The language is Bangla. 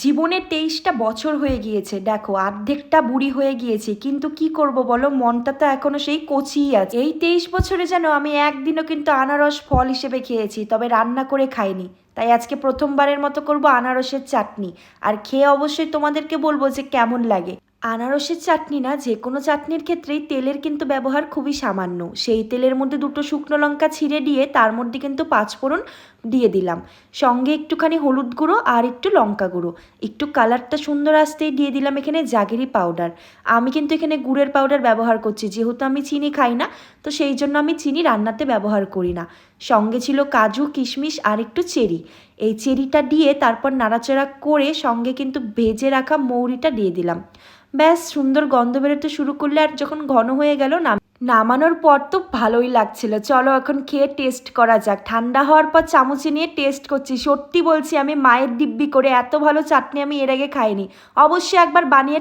জীবনের তেইশটা বছর হয়ে গিয়েছে, দেখো, অর্ধেকটা বুড়ি হয়ে গিয়েছে, কিন্তু কি করব বলো? মনটা তো এখনও সেই কচিই আছে। এই তেইশ বছরে যেন আমি একদিনও কিন্তু আনারস ফল হিসেবে খেয়েছি, তবে রান্না করে খাইনি। তাই আজকে প্রথমবারের মতো করব আনারসের চাটনি। আর খেয়ে অবশ্যই তোমাদেরকে বলব যে কেমন লাগে। আনারসের চাটনি না, যে কোনো চাটনির ক্ষেত্রেই তেলের কিন্তু ব্যবহার খুবই সামান্য। সেই তেলের মধ্যে দুটো শুকনো লঙ্কা ছিঁড়ে দিয়ে তার মধ্যে কিন্তু পাঁচফোড়ন দিয়ে দিলাম। সঙ্গে একটুখানি হলুদ গুঁড়ো আর একটু লঙ্কা গুঁড়ো। একটু কালারটা সুন্দর আসতেই দিয়ে দিলাম এখানে জাগেরি পাউডার। আমি কিন্তু এখানে গুড়ের পাউডার ব্যবহার করছি, যেহেতু আমি চিনি খাই না, তো সেই জন্য আমি চিনি রান্নাতে ব্যবহার করি না। সঙ্গে ছিল কাজু, কিশমিশ আর একটু চেরি। এই চেরিটা দিয়ে তারপর নাড়াচাড়া করে সঙ্গে কিন্তু ভেজে রাখা মৌরিটা দিয়ে দিলাম। ব্যাস, সুন্দর গন্ধ বেরোতে শুরু করলে আর যখন ঘন হয়ে গেল, নাম, নামানোর পর তো ভালোই লাগছিল। চলো এখন খেয়ে টেস্ট করা যাক। ঠান্ডা হওয়ার পর চামচে নিয়ে টেস্ট করছি। সত্যি বলছি, আমি মায়ের দিব্যি করে এত ভালো চাটনি আমি এর আগে খাইনি। অবশ্যই একবার বানিয়ে